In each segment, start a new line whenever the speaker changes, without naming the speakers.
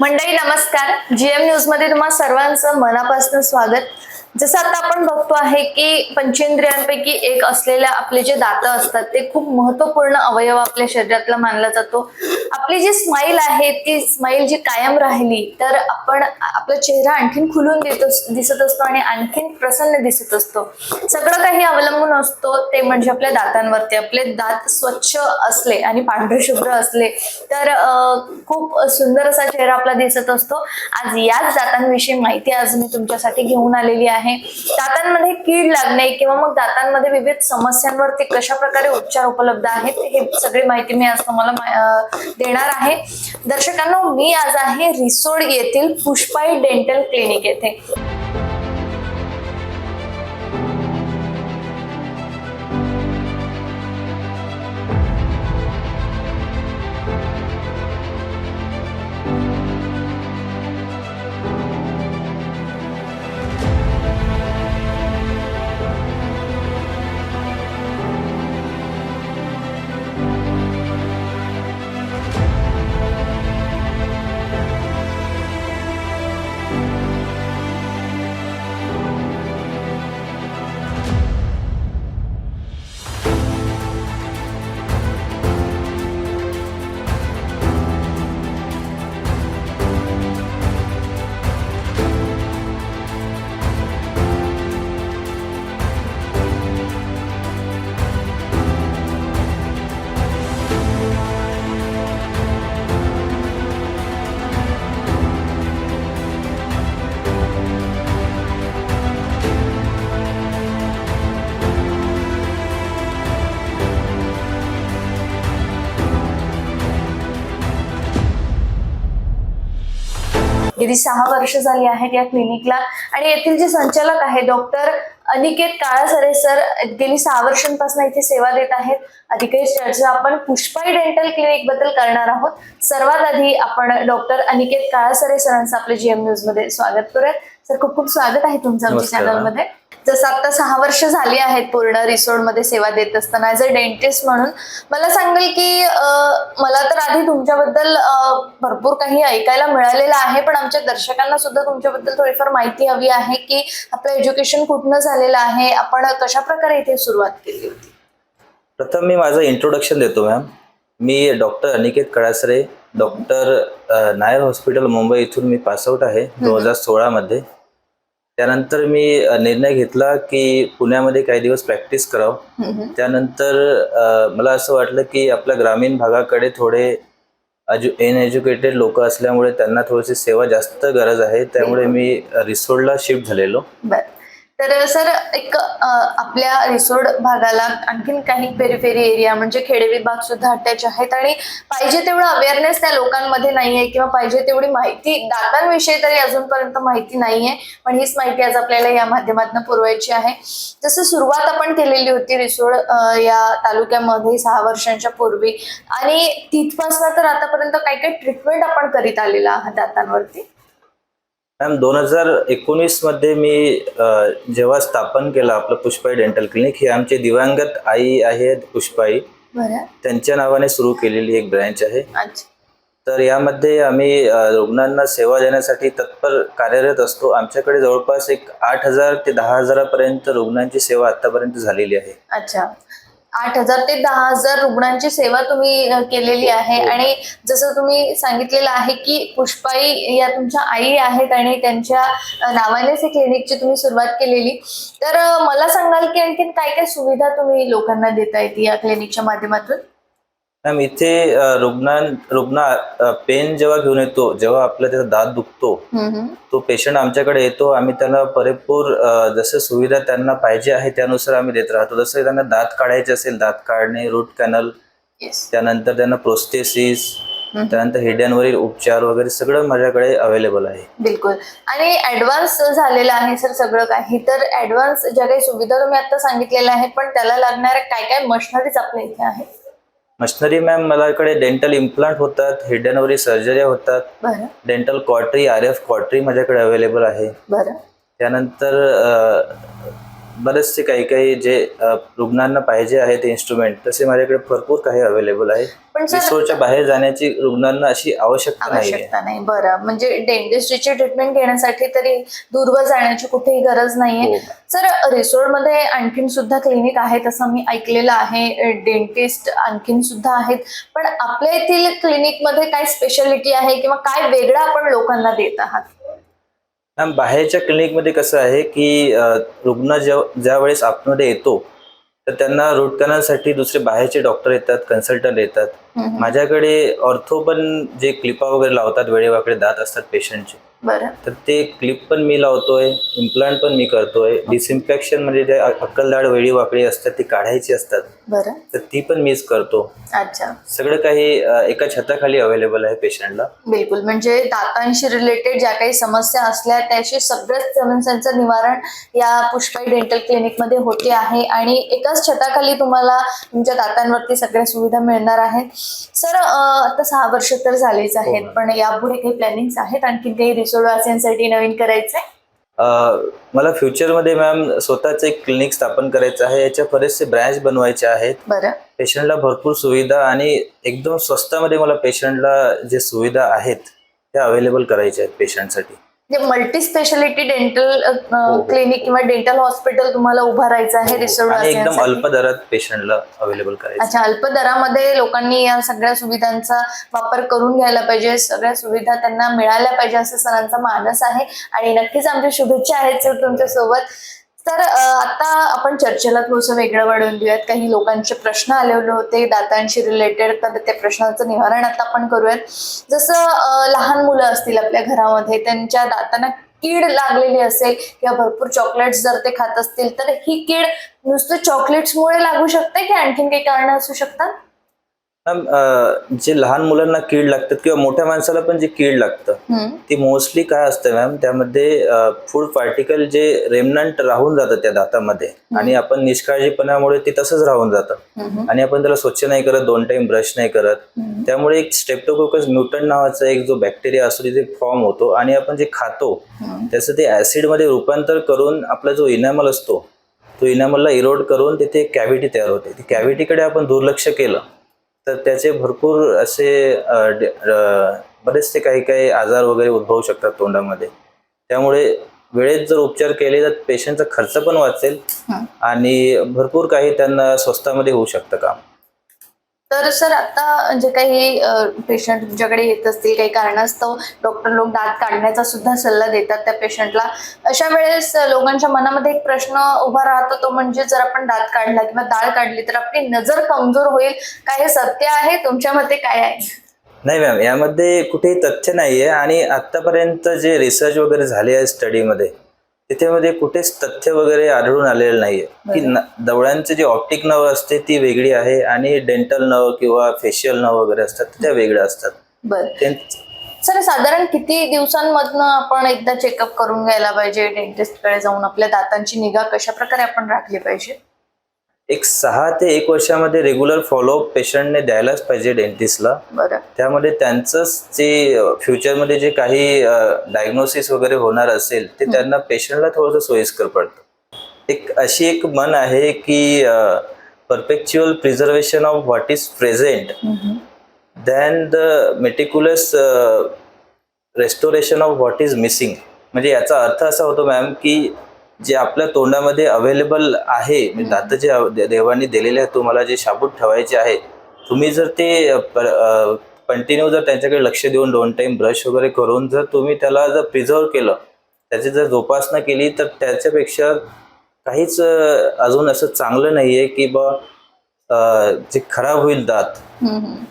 मंडळी नमस्कार. जीएम न्यूजमध्ये तुम्हाला सर्वांचं मनापासून स्वागत. जसं आता आपण बघतो आहे की पंचेंद्रियांपैकी एक असलेल्या आपले जे दात असतात ते खूप महत्त्वपूर्ण अवयव आपल्या शरीरातला मानला जातो. आपली जी स्माईल आहे ती स्माईल जी कायम राहिली तर आपण आपला चेहरा आणखीन खुलून देत दिसत असतो आणि आणखीन प्रसन्न दिसत असतो. सगळं काही अवलंबून असतो ते म्हणजे आपल्या दातांवरती. आपले दात स्वच्छ असले आणि पांढरे शुभ्र असले तर खूप सुंदर असा चेहरा आपला दिसत असतो. आज याच दातांविषयी माहिती आज मी तुमच्यासाठी घेऊन आलेली आहे. दातांमध्ये कीड लागणे किंवा मग दातांमध्ये विविध समस्यांवरती कशा प्रकारे उपचार उपलब्ध आहेत हे सगळी माहिती मी आज तुम्हाला देणार आहे. दर्शकांनो मी आज आहे रिसोड येथील पुष्पाई डेंटल क्लिनिक येथे. गेली सहा वर्ष झाली आहेत या क्लिनिकला. आणि येथील जे संचालक आहे डॉक्टर अनिकेत काळासरे सर गेली सहा वर्षांपासून इथे सेवा देत आहेत. अधिकही चर्चा आपण पुष्पाई डेंटल क्लिनिकबद्दल करणार आहोत. सर्वात आधी आपण डॉक्टर अनिकेत काळासरे सरांचं आपल्या जीएम न्यूजमध्ये स्वागत करूयात. सर खूप खूप स्वागत आहे तुमचं आमच्या. चॅनलमध्ये जसं आता सहा वर्ष झाली आहेत पूर्ण रिसोर्टमध्ये सेवा देत असताना ऍज अ डेंटिस्ट म्हणून मला सांगेल की मला तर आधी तुमच्याबद्दल भरपूर काही ऐकायला मिळालेलं आहे पण आमच्या दर्शकांना सुद्धा तुमच्याबद्दल थोडीफार माहिती हवी आहे की आपलं एज्युकेशन कुठनं झालेलं आहे आपण कशा प्रकारे इथे सुरुवात केली होती?
प्रथम मी माझं इंट्रोडक्शन देतो मॅम मी doctor Aniket Kalasare doctor Nair hospital Mumbai इथून मी पासआउट आहे दोन हजार सोळामध्ये त्यानंतर मी निर्णय घेतला की पुण्यामध्ये काही दिवस प्रॅक्टिस करावं. त्यानंतर मला असं वाटलं की आपल्या ग्रामीण भागाकडे थोडे अजु एन एज्युकेटेड लोक असल्यामुळे त्यांना थोडीशी सेवा जास्त गरज आहे. त्यामुळे मी रिसोडला शिफ्ट झालेलो.
तर सर एक आपल्या रिसोड भागाला आणखीन काही पेरिफेरी एरिया म्हणजे खेडे विभाग सुद्धा अटॅच आहेत आणि पाहिजे तेवढं अवेअरनेस त्या लोकांमध्ये नाहीये किंवा पाहिजे तेवढी माहिती दातांविषयी तरी अजूनपर्यंत माहिती नाहीये. पण हीच माहिती आज आपल्याला या माध्यमातून पुरवायची आहे. जसं सुरुवात आपण केलेली होती रिसोड या तालुक्यामध्ये सहा वर्षांच्या पूर्वी. आणि तिथपासून तर आतापर्यंत काही काही ट्रीटमेंट आपण करीत आलेला आहात दातांवरती.
मॅम दोन हजार एकोणीसमध्ये मी जेव्हा स्थापन केलं आपलं पुष्पाई डेंटल क्लिनिक ही आमची दिवंगत आई आहे पुष्पाई.
बरं.
त्यांच्या नावाने सुरू केलेली एक ब्रँच आहे.
अच्छा.
तर यामध्ये आम्ही अ, रुग्णांना सेवा देण्यासाठी तत्पर कार्यरत असतो. आमच्याकडे जवळपास एक आठ हजार ते दहा हजारापर्यंत रुग्णांची सेवा आतापर्यंत झालेली आहे.
अच्छा. आठ हजार ते दहा हजार रुग्णांची सेवा तुम्ही केलेली आहे. आणि जसं तुम्ही सांगितलेलं आहे की पुष्पाई या तुमच्या आई आहेत आणि त्यांच्या नावानेच ही क्लिनिकची तुम्ही सुरुवात केलेली. तर मला सांगाल की आणखीन काय काय सुविधा तुम्ही लोकांना देता येते या क्लिनिकच्या माध्यमातून?
मॅम इथे रुग्णां रुग्ण पेन जेव्हा घेऊन येतो जेव्हा आपला त्याचा दात दुखतो. तो पेशंट आमच्याकडे येतो आम्ही त्यांना पुरेपूर जसं सुविधा त्यांना पाहिजे आहे त्यानुसार आम्ही देत राहतो जसं त्यांना दात काढायचे असेल दात काढणे रूट कॅनल. त्यानंतर त्यांना प्रोस्थेसिस
हम्म.
त्यानंतर हिड्यांवरील उपचार वगैरे सगळं माझ्याकडे अवेलेबल आहे
बिलकुल आणि ऍडव्हान्स झालेलं आहे सर सगळं काही तर ऍडव्हान्स ज्या काही सुविधा तुम्ही आता सांगितलेल्या आहेत पण त्याला लागणाऱ्या काय काय मशिनरीज आपल्या इथे आहेत
मशिनरी मॅम माझ्याकडे डेंटल इम्प्लांट होतात हिड्यांवरील सर्जऱ्या होतात
बरं.
Dental cautery R F cautery माझ्याकडे अवेलेबल आहे.
बरं.
त्यानंतर अ, बरेचसे काही काही जे रुग्णांना पाहिजे आहे ते इन्स्ट्रुमेंट तसे माझ्याकडे भरपूर काही अवेलेबल आहे. रिसोर्टच्या बाहेर जाण्याची रुग्णांना अशी आवश्यकता
आवश्यकता नाही बरं. म्हणजे डेंटिस्टची ट्रीटमेंट घेण्यासाठी तरी दूरवर जाण्याची कुठेही गरज नाहीये.
हो.
सर रिसोर्टमध्ये आणखीन सुद्धा क्लिनिक आहेत असं मी ऐकलेलं आहे. डेंटिस्ट आणखीन सुद्धा आहेत. पण आपल्या येथील क्लिनिकमध्ये काय स्पेशालिटी आहे किंवा काय वेगळं आपण लोकांना देत आहात?
मॅम बाहेरच्या क्लिनिकमध्ये कसं आहे की रुग्ण जेव्हा ज्या वेळेस आतमध्ये येतो तर त्यांना रूट कॅनलसाठी दुसरे बाहेरचे डॉक्टर येतात कन्सल्टंट येतात. माझ्याकडे ऑर्थो पण जे क्लिपा वगैरे लावतात वेळेवाकडे दात असतात पेशंटचे
बरं.
तर ते क्लिप पण मी लावतोय इम्प्लांट पण मी करतोय. डिसइन्फेक्शन म्हणजे जे अक्कलदाड वेळी वाकडी असतात ती काढायची असतात.
बरं.
तर ती पण मीच करतो.
अच्छा.
सगळं काही एका छताखाली अवेलेबल आहे पेशंटला
बिलकुल. म्हणजे दातांशी रिलेटेड ज्या काही समस्या असल्या त्याशी सगळ्याच समस्यांचं निवारण या पुष्पाई डेंटल क्लिनिकमध्ये होते आहे. आणि एकाच छताखाली तुम्हाला तुमच्या दातांवरती सगळ्या सुविधा मिळणार आहेत. सर आता सहा वर्ष तर झालीच आहेत
हो.
पण यापुढे काही प्लॅनिंग्स आहेत? आणखी काही रिसोडवासियांसाठी नवीन करायचंय?
मला फ्युचरमध्ये मॅम स्वतःच एक क्लिनिक स्थापन करायचं आहे. याच्या बरेचसे ब्रँच बनवायचे आहेत. पेशंटला भरपूर सुविधा आणि एकदम स्वस्तामध्ये मला पेशंटला जे सुविधा आहेत त्या अवेलेबल करायच्या आहेत पेशंटसाठी
मल्टी स्पेशालिटी डेंटल
हो.
क्लिनिक किंवा डेंटल हॉस्पिटल तुम्हाला उभारायचं आहे
आणि एकदम
रिसोडवासियांसाठी
अल्प दरात पेशंटला अवेलेबल करायचं.
अच्छा अल्प दरामध्ये लोकांनी या सगळ्या सुविधांचा वापर करून घ्यायला पाहिजे सगळ्या सुविधा त्यांना मिळाल्या पाहिजे असं सरांचा मानस आहे. आणि नक्कीच आमच्या शुभेच्छा आहेत सर तुमच्यासोबत तर आता आपण चर्चेला थोडंसं वेगळं वाढवून देऊयात काही लोकांचे प्रश्न आलेले होते दातांशी रिलेटेड तर त्या प्रश्नाचं निवारण आता आपण करूयात. जसं लहान मुलं असतील आपल्या घरामध्ये त्यांच्या दातांना कीड लागलेली असेल किंवा भरपूर चॉकलेट्स जर ते खात असतील तर ही कीड नुसतं चॉकलेट्समुळे लागू शकते की आणखीन काही कारण असू शकतात?
मॅम जे लहान मुलांना कीड लागतात किंवा मोठ्या माणसाला पण जे कीड लागतं. ती मोस्टली काय असतं मॅम त्यामध्ये फूड पार्टिकल जे रेमनंट राहून जातं त्या दातामध्ये आणि आपण निष्काळजीपणामुळे ते तसंच राहून जातं. आणि आपण त्याला स्वच्छ नाही करत दोन टाइम ब्रश नाही करत. त्यामुळे एक स्टेप्टोकोकस म्युटन नावाचा एक जो बॅक्टेरिया असतो तिथे फॉर्म होतो आणि आपण जे खातो. त्याचं ते ऍसिडमध्ये रूपांतर करून आपला जो इनॅमल असतो तो इनॅमलला इरोड करून तिथे कॅव्हिटी तयार होते ती कॅव्हिटीकडे आपण दुर्लक्ष केलं तर त्याचे भरपूर असे बरेचसे काही काही आजार वगैरे उद्भवू शकतात तोंडामध्ये त्यामुळे वेळेत जर उपचार केले तर पेशंटचा खर्च पण वाचेल. आणि भरपूर काही त्यांना स्वस्तामध्ये होऊ शकतं काम
तर सर आता जे काही पेशंट तुमच्याकडे येत असतील काही कारणास्तव डॉक्टर लोक दात काढण्याचा सुद्धा सल्ला देतात त्या पेशंटला अशा वेळेस लोकांच्या मनामध्ये एक प्रश्न उभा राहतो तो म्हणजे जर आपण दात काढला किंवा दाळ काढली तर आपली नजर कमजोर होईल काय हे सत्य आहे? तुमच्या मते काय आहे?
नाही मॅम यामध्ये कुठेही तथ्य नाही आहे आणि आतापर्यंत जे रिसर्च वगैरे झाले आहे स्टडीमध्ये त्याच्यामध्ये कुठेच तथ्य वगैरे आढळून आलेलं नाही आहे की डोळ्यांचे जे ऑप्टिक नव असते ती वेगळी आहे आणि डेंटल नव किंवा फेशियल नव वगैरे असतात त्या वेगळ्या असतात.
सर साधारण किती दिवसांमधनं आपण एकदा चेकअप करून घ्यायला पाहिजे? डेंटिस्टकडे जाऊन आपल्या दातांची निगा कशा प्रकारे आपण राखली पाहिजे?
एक सहा ते एक वर्षामध्ये रेग्युलर फॉलोअप पेशंटने द्यायलाच पाहिजे डेंटिस्टला
बरं.
त्यामध्ये त्यांचंच जे फ्युचरमध्ये जे काही डायग्नोसिस वगैरे होणार असेल ते त्यांना पेशंटला थोडंसं सोयीस्कर पडतं. एक अशी एक मन आहे की perpetual preservation of what is present than the meticulous restoration of what is missing म्हणजे याचा अर्थ असा होतो मॅम की जे आपल्या तोंडामध्ये अवेलेबल आहे म्हणजे दात जे देवाने दिलेले आहेत तुम्हाला जे शाबूत ठेवायचे आहे तुम्ही जर ते कंटिन्यू जर त्यांच्याकडे लक्ष देऊन दोन टाइम ब्रश वगैरे करून जर तुम्ही त्याला जर प्रिझर्व केलं त्याची जर जोपासना केली तर त्याच्यापेक्षा काहीच अजून असं चांगलं नाही आहे की बा जे खराब होईल दात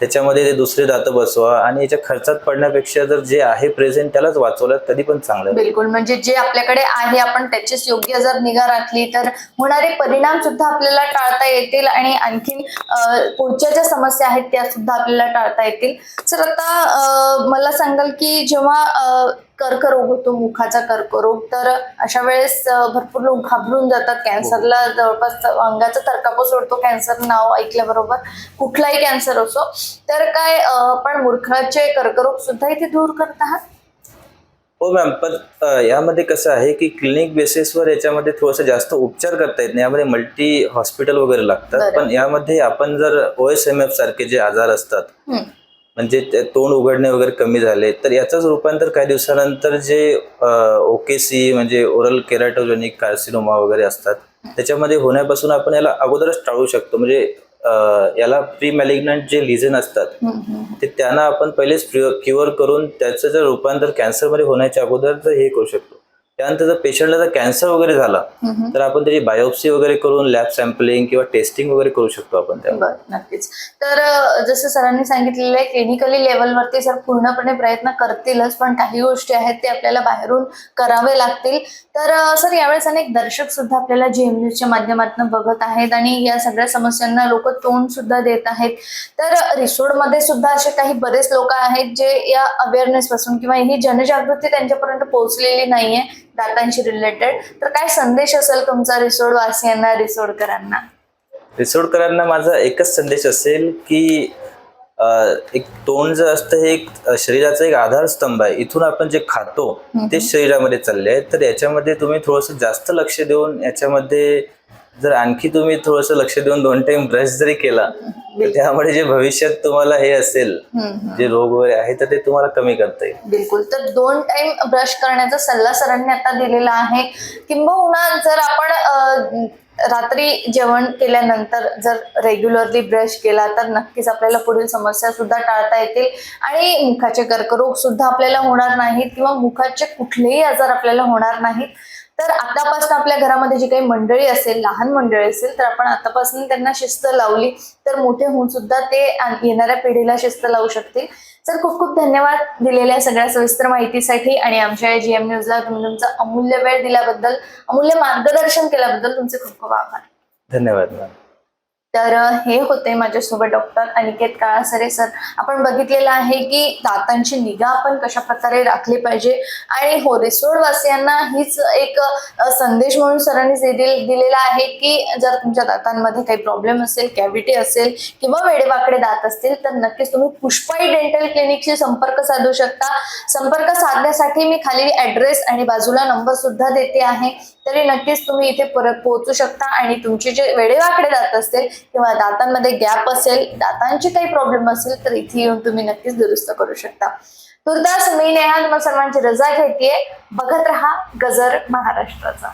त्याच्यामध्ये ते दुसरे दात बसवा आणि याच्या खर्चात पडण्यापेक्षा जर जे आहे प्रेझेंट त्यालाच वाचवलं कधी पण चांगलं.
बिलकुल. म्हणजे जे आपल्याकडे आहे आपण त्याचीच योग्य जर निगा राखली तर होणारे परिणाम सुद्धा आपल्याला टाळता येतील आणि आणखीन पुढच्या ज्या समस्या आहेत त्या सुद्धा आपल्याला टाळता येतील. सर आता मला सांगाल की जेव्हा कर्करोग होतो मुखाचा कर्करोग तर अशा वेळेस भरपूर लोक घाबरून जातात. कॅन्सरला जवळपास अंगाचा थरकाप सोडतो. कॅन्सर नाव ऐकल्याबरोबर कुठलाही कॅन्सर असो. तर काय अं, आपण मूर्खाचे कर्करोग सुद्धा इथे दूर करत आहात?
हो मॅम. पण यामध्ये कसं आहे की क्लिनिक बेसिसवर याच्यामध्ये थोडंसं जास्त उपचार करता येत नाही. यामध्ये मल्टी हॉस्पिटल वगैरे लागतात. पण यामध्ये आपण जर ओ एस एम एफ सारखे जे आजार असतात. म्हणजे ते तोंड उघडणे वगैरे कमी झाले. तर याचंच रूपांतर काही दिवसानंतर जे ओकेसी म्हणजे ओरल केराटोजेनिक कार्सिनोमा वगैरे असतात त्याच्यामध्ये होण्यापासून आपण याला अगोदरच टाळू शकतो. म्हणजे याला प्री मॅलिग्नंट जे लिझन असतात. ते त्यांना आपण पहिलेच क्युअर करून त्याचं जर रूपांतर कॅन्सरमध्ये होण्याच्या अगोदर हे करू शकतो. त्यानंतर जर पेशंटला जर कॅन्सर वगैरे झाला. तर आपण त्याची बायोप्सी वगैरे करून लॅब सॅम्पलिंग किंवा टेस्टिंग वगैरे करू शकतो आपण
नक्कीच. तर जसं सरांनी सांगितलेलं आहे क्लिनिकली लेवलवरती सर पूर्णपणे प्रयत्न करतीलच पण काही गोष्टी आहेत ते आपल्याला बाहेरून करावे लागतील. तर सर यावेळेस अनेक दर्शक सुद्धा आपल्याला जी एम न्यूजच्या माध्यमातून बघत आहेत आणि या सगळ्या समस्यांना लोक तोंड सुद्धा देत आहेत. तर रिसोडमध्ये सुद्धा असे काही बरेच लोक आहेत जे या अवेअरनेस पासून किंवा ही जनजागृती त्यांच्यापर्यंत पोहोचलेली नाहीये. दातांशी रिलेटेड तर काय संदेश असेल तुमचा रिसोड वासियांना रिसोडकरांना?
रिसोडकरांना माझा एकच संदेश असेल की एक तोंड जे असतं हे एक शरीराचा एक आधारस्तंभ आहे. इथून आपण जे खातो ते शरीरामध्ये चालले आहे तर याच्यामध्ये तुम्ही थोडंसं जास्त लक्ष देऊन याच्यामध्ये जर आणखी तुम्ही थोडंसं लक्ष देऊन दोन टाइम ब्रश जरी केला तर त्यामुळे जे भविष्यात तुम्हाला हे असेल. जे रोग वगैरे आहे तर ते तुम्हाला कमी करता येईल.
बिलकुल. तर दोन टाइम ब्रश करण्याचा सल्ला सरांनी आता दिलेला आहे. किंबहुना जर आपण रात्री जेवण केल्यानंतर जर रेग्युलरली ब्रश केला तर नक्कीच आपल्याला पुढील समस्या सुद्धा टाळता येतील. आणि मुखाचे कर्करोग सुद्धा आपल्याला होणार नाहीत किंवा मुखाचे कुठलेही आजार आपल्याला होणार नाहीत. तर आतापासून आपल्या घरामध्ये जी काही मंडळी असेल लहान मंडळी असेल तर आपण आतापासून त्यांना शिस्त लावली तर मोठे होऊन सुद्धा ते येणाऱ्या पिढीला शिस्त लावू शकतील. सर खूप खूप धन्यवाद दिलेल्या सगळ्या सविस्तर माहितीसाठी आणि आमच्या या जीएम न्यूजला तुम्ही तुमचा अमूल्य वेळ दिल्याबद्दल अमूल्य मार्गदर्शन केल्याबद्दल तुमचे खूप खूप आभार.
धन्यवाद मॅम
तर हे होते माझ्यासोबत डॉक्टर अनिकेत काळासरे सर आपण बघितलेलं आहे की दातांची निगा आपण कशा प्रकारे राखली पाहिजे आणि हो रिसोडवासियांना हीच एक संदेश म्हणून सरांनी दिलेला आहे की जर तुमच्या दातांमध्ये काही प्रॉब्लेम असेल कॅव्हिटी असेल किंवा वेडेवाकडे दात असतील तर नक्कीच तुम्ही पुष्पाई डेंटल क्लिनिकशी संपर्क साधू शकता. संपर्क साधण्यासाठी मी खाली ऍड्रेस आणि बाजूला नंबर सुद्धा देते आहे. तरी नक्कीच तुम्ही इथे परत पोहोचू शकता आणि तुमचे जे वेडेवाकडे दात असतील किंवा दातांमध्ये गॅप असेल दातांची काही प्रॉब्लेम असेल तर इथे येऊन तुम्ही नक्कीच दुरुस्त करू शकता. तुर्तास मी नेहा तुम्हाला सर्वांची रजा घेते बघत रहा गजर महाराष्ट्राचा.